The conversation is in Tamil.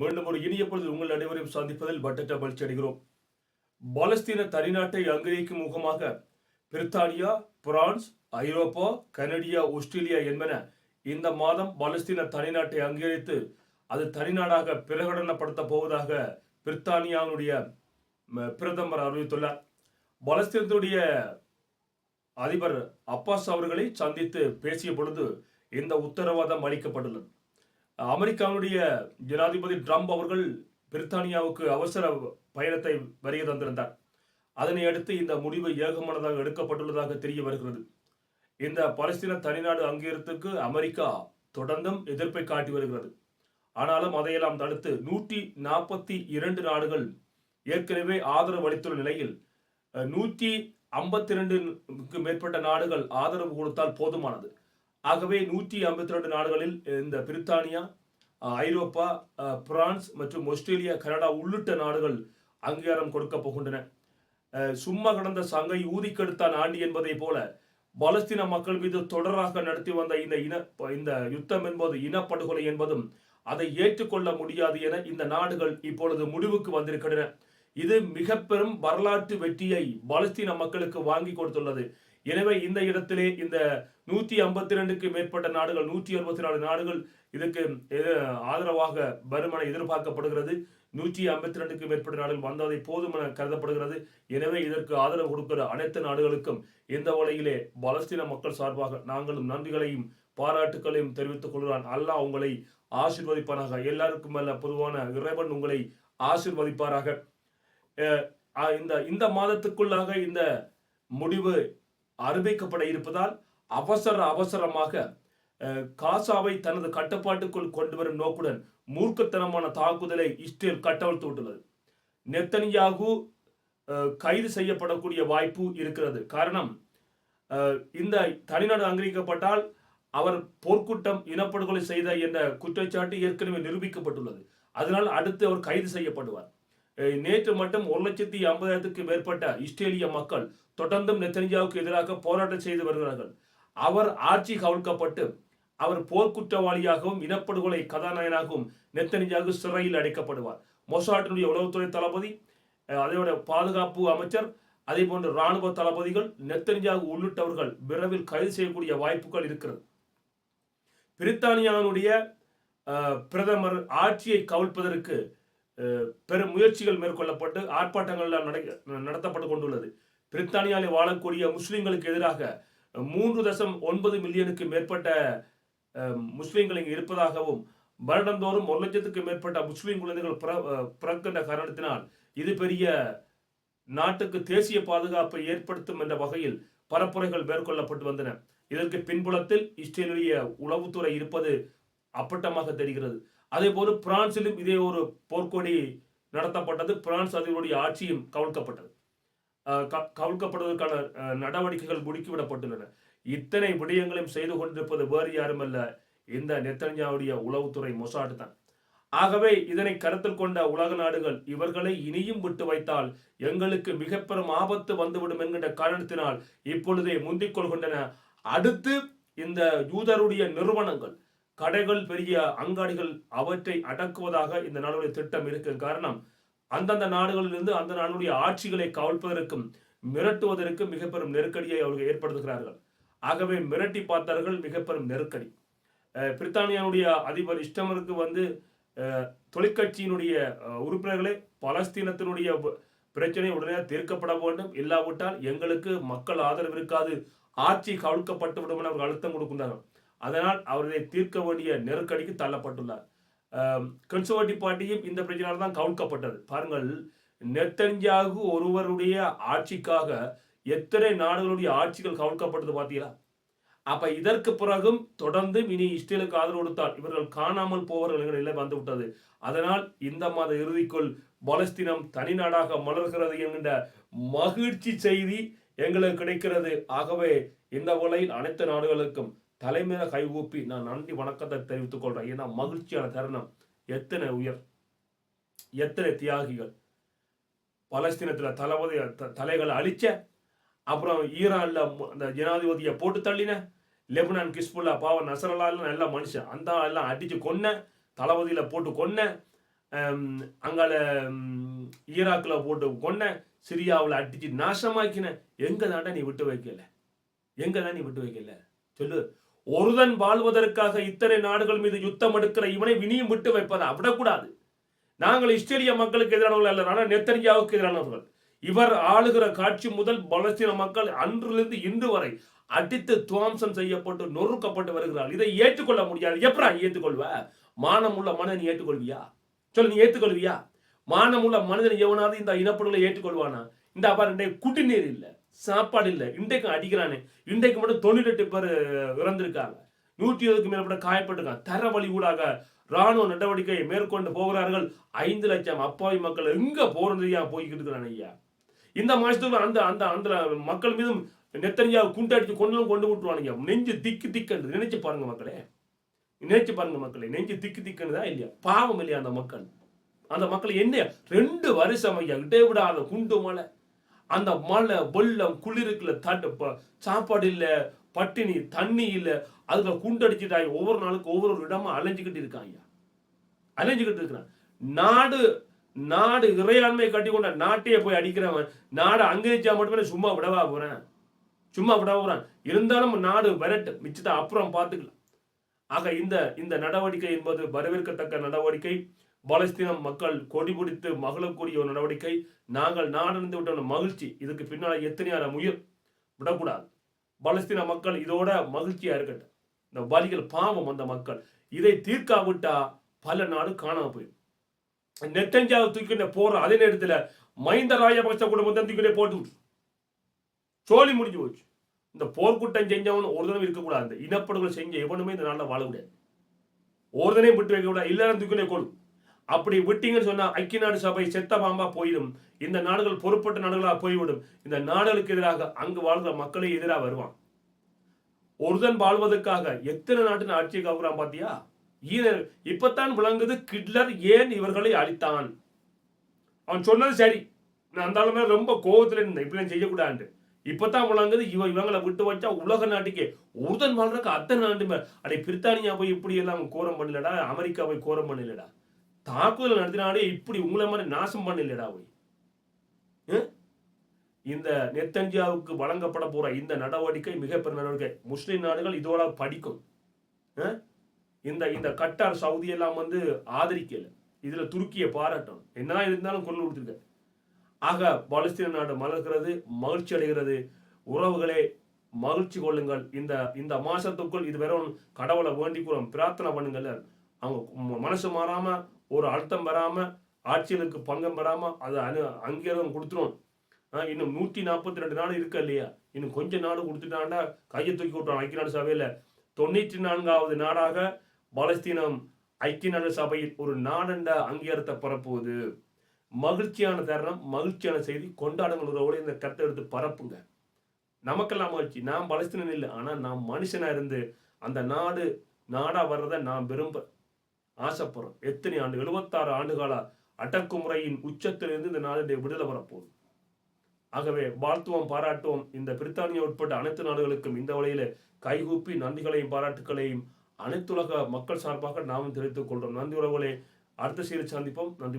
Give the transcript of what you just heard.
மீண்டும் ஒரு இனிய பொழுது உங்கள் அனைவரையும் சந்திப்பதில் பட்டற்ற மகிழ்ச்சி அடைகிறோம். பாலஸ்தீன தனிநாட்டை அங்கீகரிக்கும் முகமாக பிரித்தானியா பிரான்ஸ் ஐரோப்பா கனடியா ஆஸ்திரேலியா என்பன இந்த மாதம் பாலஸ்தீன தனிநாட்டை அங்கீகரித்து அது தனிநாடாக பிரகடனப்படுத்த போவதாக பிரித்தானியாவுடைய பிரதமர் அறிவித்துள்ளார். பாலஸ்தீனத்துடைய அதிபர் அப்பாஸ் அவர்களை சந்தித்து பேசிய பொழுது இந்த உத்தரவாதம் அளிக்கப்பட்டுள்ளது. அமெரிக்காவுடைய ஜனாதிபதி ட்ரம்ப் அவர்கள் பிரித்தானியாவுக்கு அவசர பயணத்தை வருகை தந்திருந்தார். அதனை அடுத்து இந்த முடிவு ஏகமானதாக எடுக்கப்பட்டுள்ளதாக தெரிய வருகிறது. இந்த பலஸ்தீன தனிநாடு அங்கீகாரத்துக்கு அமெரிக்கா தொடர்ந்தும் எதிர்ப்பை காட்டி வருகிறது. ஆனாலும் அதையெல்லாம் தடுத்து நூற்றி நாற்பத்தி இரண்டு நாடுகள் ஏற்கனவே ஆதரவு அளித்துள்ள நிலையில் நூற்றி ஐம்பத்தி ரெண்டுக்கு மேற்பட்ட நாடுகள் ஆதரவு கொடுத்தால் போதுமானது. ஆகவே நூற்றி ஐம்பத்தி ரெண்டு நாடுகளில் இந்த பிரித்தானியா ஐரோப்பா பிரான்ஸ் மற்றும் ஆஸ்திரேலியா கனடா உள்ளிட்ட நாடுகள் அங்கீகாரம் கொடுக்க போகின்றன. சும்மா கடந்த சங்கை ஊதிக்கெடுத்தான் ஆண்டி என்பதை போல பலஸ்தீன மக்கள் மீது தொடராக நடத்தி வந்த இந்த இன இந்த யுத்தம் என்பது இனப்படுகொலை என்பதும் அதை ஏற்றுக்கொள்ள முடியாது என இந்த நாடுகள் இப்பொழுது முடிவுக்கு வந்திருக்கின்றன. இது மிக பெரும் வரலாற்று வெற்றியை பலஸ்தீன மக்களுக்கு வாங்கி கொடுத்துள்ளது. எனவே இந்த இடத்திலே இந்த நூற்றி ஐம்பத்தி ரெண்டுக்கு மேற்பட்ட நாடுகள் நூற்றி அறுபத்தி நாலு நாடுகள் இதுக்கு ஆதரவாக வரும் எதிர்பார்க்கப்படுகிறது. நூற்றி ஐம்பத்தி ரெண்டுக்கு மேற்பட்ட நாடுகள் வந்ததை போதும் என கருதப்படுகிறது. எனவே இதற்கு ஆதரவு கொடுக்கிற அனைத்து நாடுகளுக்கும் இந்த வழியிலே பலஸ்தீன மக்கள் சார்பாக நாங்களும் நன்றிகளையும் பாராட்டுகளையும் தெரிவித்துக் கொள்கிறான் அல்லாஹ் உங்களை ஆசிர்வதிப்பாராக எல்லாருக்கும் அல்ல பொதுவான இறைவன் உங்களை ஆசிர்வதிப்பாராக. இந்த இந்த மாதத்துக்குள்ளாக இந்த முடிவு அறிவிக்கப்பட இருப்பதால் அவசர அவசரமாக அஹ், காசாவை தனது கட்டுப்பாட்டுக்குள் கொண்டு வரும் நோக்குடன் மூர்க்கத்தனமான தாக்குதலை இஸ்ரேல் கட்டவிழ்த்து விட்டுள்ளது. நெத்தனியாகு கைது செய்யப்படக்கூடிய வாய்ப்பு இருக்கிறது. காரணம் அஹ், இந்த தனிநாடு அங்கீகரிக்கப்பட்டால் அவர் போர்க்குற்றம் இனப்படுகொலை செய்த என்ற குற்றச்சாட்டு ஏற்கனவே நிரூபிக்கப்பட்டுள்ளது. அதனால் அடுத்து அவர் கைது செய்யப்படுவார். நேற்று மட்டும் ஒரு லட்சத்தி ஐம்பதாயிரத்துக்கு மேற்பட்ட இஸ்ரேலிய மக்கள் தொடர்ந்தும் நெத்தனியாவுக்கு எதிராக போராட்டம் செய்து வருகிறார்கள். அவர் ஆட்சி கவிழ்க்கப்பட்டு அவர் போர்க்குற்றவாளியாகவும் இனப்படுகொலை கதாநாயகனாகவும் நெத்தனிஜாவுக்கு சிறையில் அடைக்கப்படுவார். மொசாட்டினுடைய உளவுத்துறை தளபதி அதோட பாதுகாப்பு அமைச்சர் அதே போன்ற இராணுவ தளபதிகள் நெத்தனியாகு உள்ளிட்டவர்கள் விரைவில் கைது செய்யக்கூடிய வாய்ப்புகள் இருக்கிறது. பிரித்தானியாவுடைய பிரதமர் ஆட்சியை கவிழ்ப்பதற்கு பெரும் முயற்சிகள் மேற்கொள்ளப்பட்டு ஆர்ப்பாட்டங்கள் எல்லாம் நடத்தப்பட்டு கொண்டுள்ளது. பிரித்தானியாவில் வாழக்கூடிய முஸ்லிம்களுக்கு எதிராக மூன்று தசம் ஒன்பது மில்லியனுக்கு மேற்பட்ட முஸ்லீம்கள் இங்கு இருப்பதாகவும் வருடந்தோறும் ஒரு லட்சத்துக்கு மேற்பட்ட முஸ்லீம் குழந்தைகள் பிறக்கின்ற காரணத்தினால் இது பெரிய நாட்டுக்கு தேசிய பாதுகாப்பை ஏற்படுத்தும் என்ற வகையில் பரப்புரைகள் மேற்கொள்ளப்பட்டு வந்தன. இதற்கு பின்புலத்தில் இஸ்ரேலிய உளவுத்துறை இருப்பது அப்பட்டமாக தெரிகிறது. அதே போல பிரான்சிலும் இதே ஒரு போர்க்கொடி நடத்தப்பட்டது. பிரான்ஸ் அதிபருடைய ஆட்சியும் கவிழ்க்கப்பட்டது. அஹ் கவிழ்க்கப்படுவதற்கான நடவடிக்கைகள் முடுக்கிவிடப்பட்டுள்ளன. இத்தனை விடயங்களையும் செய்து கொண்டிருப்பது வேறு யாருமல்ல. இந்த நெத்தன்யாவுடைய உளவுத்துறை மொசாட் தான். ஆகவே இதனை கருத்தில் கொண்ட உலக நாடுகள் இவர்களை இனியும் விட்டு வைத்தால் எங்களுக்கு மிக பெரும் ஆபத்து வந்துவிடும் என்கின்ற காரணத்தினால் இப்பொழுதே முந்திக் கொள்கின்றன. அடுத்து இந்த யூதருடைய நிறுவனங்கள் கடைகள் பெரிய அங்காடிகள் அவற்றை அடக்குவதாக இந்த நாடுடைய திட்டம் இருக்கு காரணம். அந்தந்த நாடுகளிலிருந்து அந்த நாடுடைய ஆட்சிகளை கவிழ்ப்பதற்கும் மிரட்டுவதற்கும் மிக பெரும் நெருக்கடியை அவர்கள் ஏற்படுத்துகிறார்கள். ஆகவே மிரட்டி பார்த்தார்கள் மிக பெரும் நெருக்கடி. அஹ் பிரித்தானியாவுடைய அதிபர் இஷ்டமருக்கு வந்து தொழிற்கட்சியினுடைய உறுப்பினர்களே பலஸ்தீனத்தினுடைய பிரச்சனை உடனே தீர்க்கப்பட வேண்டும். இல்லாவிட்டால் எங்களுக்கு மக்கள் ஆதரவு இருக்காது. ஆட்சி கவிழ்க்கப்பட்டு விடும் என அவர்கள் அழுத்தம் கொடுக்கின்றார்கள். அதனால் அவர்களை தீர்க்க வேண்டிய நெருக்கடிக்கு தள்ளப்பட்டுள்ளார். கன்சர்வேட்டிவ் பார்ட்டியும் இந்த பிரச்சனையால் தான் கவுழ்க்கப்பட்டது பாருங்கள் நெத்தன்யாகு ஒருவருடைய ஆட்சிக்காக எத்தனை நாடுகளுடைய ஆட்சிகள் கவுழ்க்கப்பட்டது பார்த்தீங்களா? அப்ப இதற்கு பிறகும் தொடர்ந்து இனி இஸ்ரேலுக்கு ஆதரவு கொடுத்தால் இவர்கள் காணாமல் போவர்கள் என்கிற நிலை வந்துவிட்டது. அதனால் இந்த மாத இறுதிக்குள் பலஸ்தீனம் தனி நாடாக மலர்கிறது என்கின்ற மகிழ்ச்சி செய்தி எங்களுக்கு கிடைக்கிறது. ஆகவே இந்த வகையில் அனைத்து நாடுகளுக்கும் தலைமையில கைகூப்பி நான் நன்றி வணக்கத்தை தெரிவித்துக் கொள்றேன். ஏன்னா மகிழ்ச்சியான தருணம். எத்தனை உயர் எத்தனை தியாகிகள். பலஸ்தீனத்தில் தளபதி த- தலைகளை அழிச்ச அப்புறம் ஈரானில் அந்த ஜனாதிபதியை போட்டு தள்ளின லெபனான் கிஸ்புல்லா பாவம் நசரலால எல்லாம் நல்ல மனுஷன். அந்த எல்லாம் அடிச்சு கொன்ன தளபதியில் போட்டு கொன்ன அங்கால ஈராக்கில் போட்டு கொன்ன சிரியாவில் அடிச்சு நாசமாக்கின எங்க தாண்டா நீ விட்டு வைக்கல? எங்க தான் நீ விட்டு வைக்கல? சொல்லு. ஒருதன் வாழ்வதற்காக இத்தனை நாடுகள் மீது யுத்தம் எடுக்கிற இவனை வினியும் விட்டு வைப்பதா? விடக்கூடாது. நாங்கள் இஸ்ரேலிய மக்களுக்கு எதிரானவர்கள் அல்ல ஆனால் நெத்தன்யாவுக்கு எதிரானவர்கள். இவர் ஆளுகிற காட்சி முதல் பலஸ்தீன மக்கள் அன்றிலிருந்து இன்று வரை அடித்து துவாம்சம் செய்யப்பட்டு நொறுக்கப்பட்டு வருகிறார் இதை ஏற்றுக்கொள்ள முடியாது. எப்படா ஏற்றுக்கொள்வ? மானம் உள்ள மனிதன் நீ ஏற்றுக்கொள்வியா? சொல்லு நீ ஏற்றுக்கொள்வியா? மானம் உள்ள மனிதன் எவனாவது இந்த இனப்படுகளை ஏற்றுக்கொள்வானா? இந்த அப்பார் குடிநீர் இல்லை. சாப்பாடு இல்லை. இன்றைக்கு அடிக்கிறானே. இன்றைக்கு மட்டும் தொண்ணூத்தெட்டு பேர் இறந்திருக்காங்க. நூற்றி இருபதுக்கு மேற்பட்ட காயப்பட்டிருக்காங்க. தர வழி ஊடாக ராணுவ நடவடிக்கையை மேற்கொண்டு போகிறார்கள். ஐந்து லட்சம் அப்பாவி மக்கள் எங்க போறதையா போய்கிட்டு இருக்கிறான் ஐயா? இந்த மாதத்துக்கு அந்த அந்த அந்த மக்கள் மீதும் நெத்தனியா குண்டடிச்சு கொண்டு கொண்டு விட்டுருவானுங்க. நெஞ்சு திக்கு திக்கன்று. நினைச்சு பாருங்க மக்களே. நினைச்சு பாருங்க மக்களே. நெஞ்சு திக்கு திக்குன்னு தான் இல்லையா? பாவம் இல்லையா அந்த மக்கள்? அந்த மக்கள் என்ன ரெண்டு வருஷம் ஐயா இடைவிடாத குண்டு மலை அந்த மழை வெள்ளம் குளிருக்குள்ள தட்டு ப- சாப்பாடு இல்லை பட்டினி தண்ணி இல்லை அதுல குண்டடிச்சுட்டாங்க ஒவ்வொரு நாளுக்கு ஒவ்வொரு இடமா அலைஞ்சுக்கிட்டு இருக்காங்க அலைஞ்சுக்கிட்டு இருக்கிறான். நாடு நாடு இறையாண்மை கட்டி கொண்ட நாட்டையே போய் அடிக்கிறவன் நாடு அங்கீகரிச்சா மட்டுமே சும்மா விடவா போறேன். சும்மா விடவா போறேன். இருந்தாலும் நாடு விரட்டு மிச்சத்தை அப்புறம் பார்த்துக்கலாம். ஆக இந்த இந்த நடவடிக்கை என்பது வரவேற்கத்தக்க நடவடிக்கை. பலஸ்தீனம் மக்கள் கொடி பிடித்து மகளக்கூடிய ஒரு நடவடிக்கை. நாங்கள் நாடந்து விட்ட மகிழ்ச்சி. இதுக்கு பின்னால் எத்தனையான முயல் விடக்கூடாது. பலஸ்தீன மக்கள் இதோட மகிழ்ச்சியா இருக்கட்டும். இந்த வலிகள் பாவம் அந்த மக்கள். இதை தீர்க்காவிட்டா பல நாடு காணாம போயிடும். நெத்தஞ்சாவை தூக்கிட்டு போற அதே நேரத்தில் மைந்த ராஜபக்ச குடும்பத்தை தூக்கிட்டே போட்டு விட்டு சோழி முடிஞ்சு போச்சு. இந்த போர்க்குட்டம் செஞ்சவன் ஒரு தடவை இருக்கக்கூடாது. இந்த இனப்படுகொலை செஞ்ச எவனுமே இந்த நாளில் வாழ முடியாது. ஒருதனையும் விட்டு வைக்க கூடாது. இல்லைன்னா தூக்கிட்டே கொள்ளும் அப்படி விட்டீங்கன்னு சொன்னா ஐக்கிய நாடு சபை செத்த பாம்பா போயிடும். இந்த நாடுகள் பொறுப்பட்ட நாடுகளாக போய்விடும். இந்த நாடுகளுக்கு எதிராக அங்கு வாழ்கிற மக்களே எதிராக வருவான். ஒருதன் வாழ்வதற்காக எத்தனை நாட்டின் ஆட்சியை கவுறான் பாத்தியா? ஈரர் இப்பத்தான் விளங்குது கிட்லர் ஏன் இவர்களை அழித்தான்? அவன் சொன்னது சரி. நான் அந்த ஆளுமே ரொம்ப கோபத்தில் இருந்தேன். இப்படிலாம் செய்யக்கூடாது இப்பதான் விளங்குது இவ இவங்களை விட்டு வச்சா உலக நாட்டுக்கே. ஒருதன் வாழ்றதுக்கு அத்தனை நாட்டு மேல் பிரித்தானியா போய் இப்படி எல்லாம் கோரம் பண்ணலடா? அமெரிக்கா போய் கோரம் பண்ணலடா? தாக்குதல் நடத்தினாலே இப்படி உங்களை மாதிரி நாசம் பண்ணலடா போய். இந்த நெத்தஞ்சியாவுக்கு வழங்கப்பட போற இந்த நடவடிக்கை மிகப்பெரிய நடவடிக்கை. முஸ்லிம் நாடுகள் இதோட படிக்கும். இந்த இந்த கட்டார் சவுதி எல்லாம் வந்து ஆதரிக்கல. இதுல துருக்கியை பாராட்டணும் என்னதான் இருந்தாலும் கொண்டு கொடுத்துருக்க. ஆக பாலஸ்தீன நாடு மலர்கிறது மகிழ்ச்சி அடைகிறது. உறவுகளே மகிழ்ச்சி கொள்ளுங்கள். இந்த இந்த மாசத்துக்குள் இது வெறும் கடவுளை வேண்டிக்கிறோம் பிரார்த்தனை பண்ணுங்கள். அவங்க மனசு மாறாமல் ஒரு அழுத்தம் வராமல் ஆட்சிகளுக்கு பங்கம் வராமல் அது அனு அங்கீகாரம் கொடுத்துரும். இன்னும் நூற்றி நாற்பத்தி ரெண்டு நாடு இருக்கு இல்லையா? இன்னும் கொஞ்சம் நாடு கொடுத்துட்டாண்டா கையை தூக்கி விட்டுறான் ஐக்கிய நாடு சபையில். தொண்ணூற்றி நான்காவது நாடாக பாலஸ்தீனம் ஐக்கிய நாடு சபையில் ஒரு நாடண்ட அங்கீகாரத்தை பரப்புவது. மகிழ்ச்சியான தருணம் மகிழ்ச்சியான செய்தி கொண்டாடுங்கள் உறவோடு இந்த கருத்தை எடுத்து பரப்புங்க. நமக்கெல்லாம் மகிழ்ச்சி. நான் பலஸ்தீனன் இல்லை ஆனால் நான் மனுஷனாக இருந்து அந்த நாடு நாடாக வர்றதை நான் விரும்ப ஆசைப்படுறோம் எத்தனை ஆண்டு? எழுபத்தாறு ஆண்டுகால அடக்குமுறையின் உச்சத்திலிருந்து இந்த நாடுடைய விடுதலை வரப்போகுது. ஆகவே வாழ்த்துவோம் பாராட்டுவோம். இந்த பிரித்தானியா உட்பட்ட அனைத்து நாடுகளுக்கும் இந்த வழியில கைகூப்பி நன்றிகளையும் பாராட்டுகளையும் அனைத்துலக மக்கள் சார்பாக நாமும் தெரிவித்துக் கொள்கிறோம். நன்றி உறவுகளே. அடுத்த செய்தி சந்திப்போம். நன்றி.